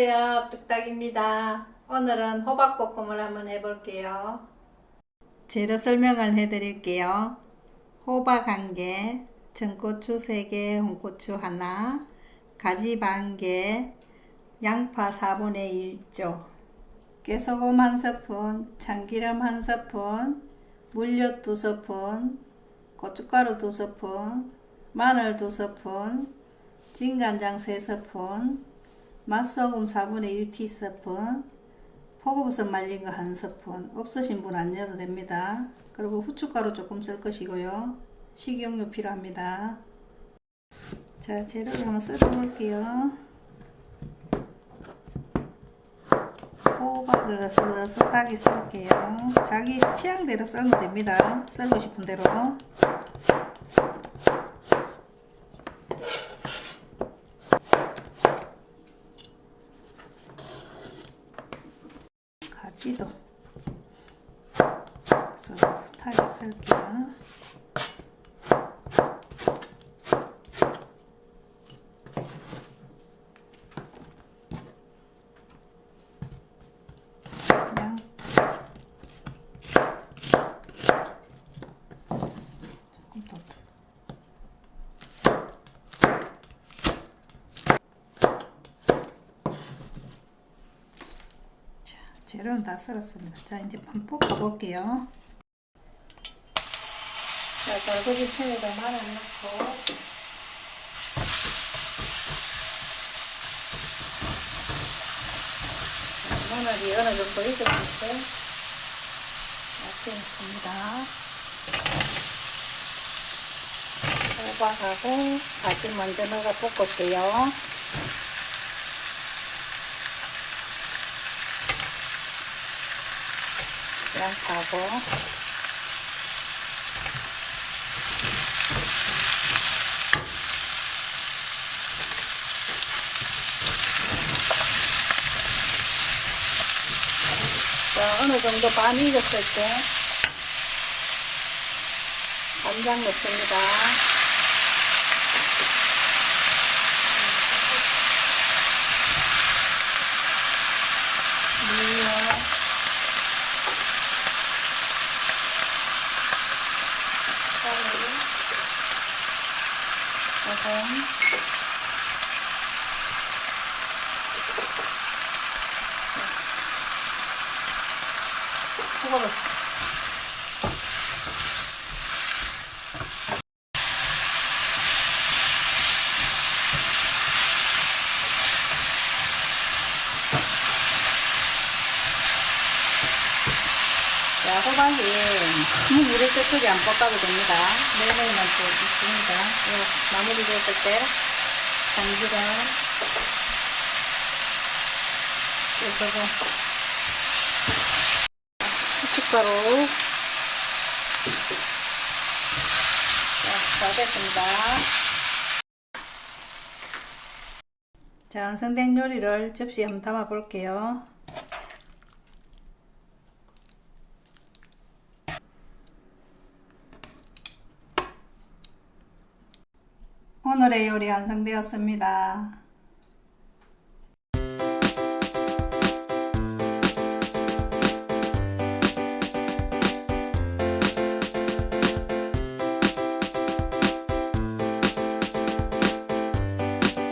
안녕하세요. 뚝딱입니다. 오늘은 호박볶음을 한번 해볼게요. 재료 설명을 해드릴게요. 호박 1개, 전고추 3개, 홍고추 하나, 가지 반개, 양파 4분의 1조, 깨소금 1스푼, 참기름 1스푼, 물엿 2스푼, 고춧가루 2스푼, 마늘 2스푼, 진간장 3스푼, 맛소금 4분의 1티스푼, 포고버섯 말린 거 1스푼, 없으신 분 안 넣어도 됩니다. 그리고 후춧가루 조금 쓸 것이고요. 식용유 필요합니다. 자, 재료를 한번 썰어 볼게요. 호박을 넣어서 딱이 썰게요. 자기 취향대로 썰면 됩니다. 썰고 싶은 대로. 가지도 썰어 스타일 썰게요. 그냥 조금 더 자, 재료는 다 썰었습니다. 자, 이제 판 볶아 볼게요. 자, 달고기 팬에다 마늘 넣고 자, 마늘이 어느 정도 익었을 때 야채 넣습니다. 호박하고 가지 먼저 넣어 볶을게요. 양파하고 자, 어느 정도 반 익었을 때 간장 넣습니다. 물엿 소금 소금을 자, 호박이 물을 끄적이 안 볶아도 됩니다. 또 있습니다. 요 마무리 됐을 때 참기름 그리고 후춧가루 자, 다 됐습니다. 자, 완성된 요리를 접시에 한번 담아 볼게요. 오늘의 요리 완성되었습니다.